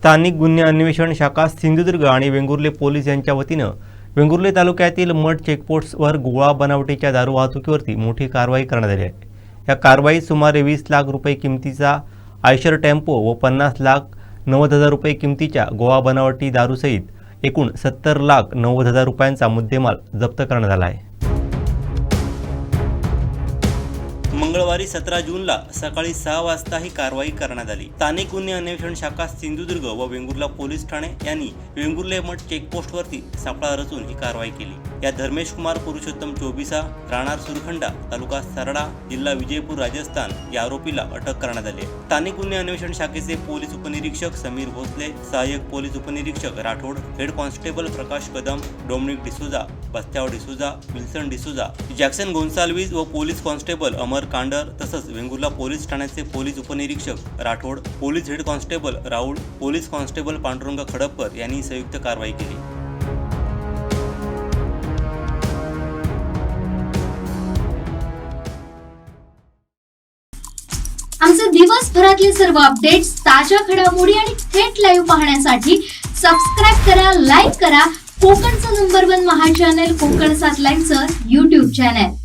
स्थानिक गुन्हे अन्वेषण शाखा सिंधुदुर्ग आणि वेंगुर्ले पोलीस यांच्या वतीनं वेंगुर्ले तालुक्यातील मठ चेकपोस्टवर गोळा बनावटीच्या दारू वाहतुकीवरती मोठी कारवाई करण्यात आली आहे. या कारवाईत सुमारे वीस लाख रुपये किमतीचा आयशर टेम्पो व पन्नास लाख नव्वद हजार रुपये किमतीच्या गोवा बनावटी दारूसहित एकूण सत्तर लाख नव्वद हजार रुपयांचा मुद्देमाल जप्त करण्यात आला आहे. मंगळवारी सतरा जूनला सकाळी सहा वाजता ही कारवाई करण्यात आली. स्थानिक गुन्हे अन्वेषण शाखा सिंधुदुर्ग व वेंगुर्ला पोलीस ठाणे यांनी वेंगुर्ले मठ चेकपोस्टवरती सापळा रचून ही कारवाई केली. या धर्मेश कुमार पुरुषोत्तम चोबिसा राहणार सुरखंडा तालुका सरडा जिल्हा विजयपूर राजस्थान या आरोपीला अटक करण्यात आली स्थानिक गुन्हे अन्वेषण शाखेचे पोलीस उपनिरीक्षक समीर भोसले सहाय्यक पोलीस उपनिरीक्षक Rathod head constable Prakash Kadam Dominic D'Souza Bastyav D'Souza Wilson D'Souza Jackson Gonsalves व पोलीस कॉन्स्टेबल अमर कांडर तसंच वेंगुर्ला पोलीस ठाण्याचे पोलीस उपनिरीक्षक Rathod police head constable Raul police constable Pandurang Khadapkar यांनी संयुक्त कारवाई केली. आमचे दिवसभरातले सर्व अपडेट्स ताज्या घडामोडी आणि थेट लाईव्ह पाहण्यासाठी सबस्क्राईब करा लाईक करा. कोकणचं नंबर वन महा चॅनल कोकण सात लाईव्हचं युट्यूब चॅनल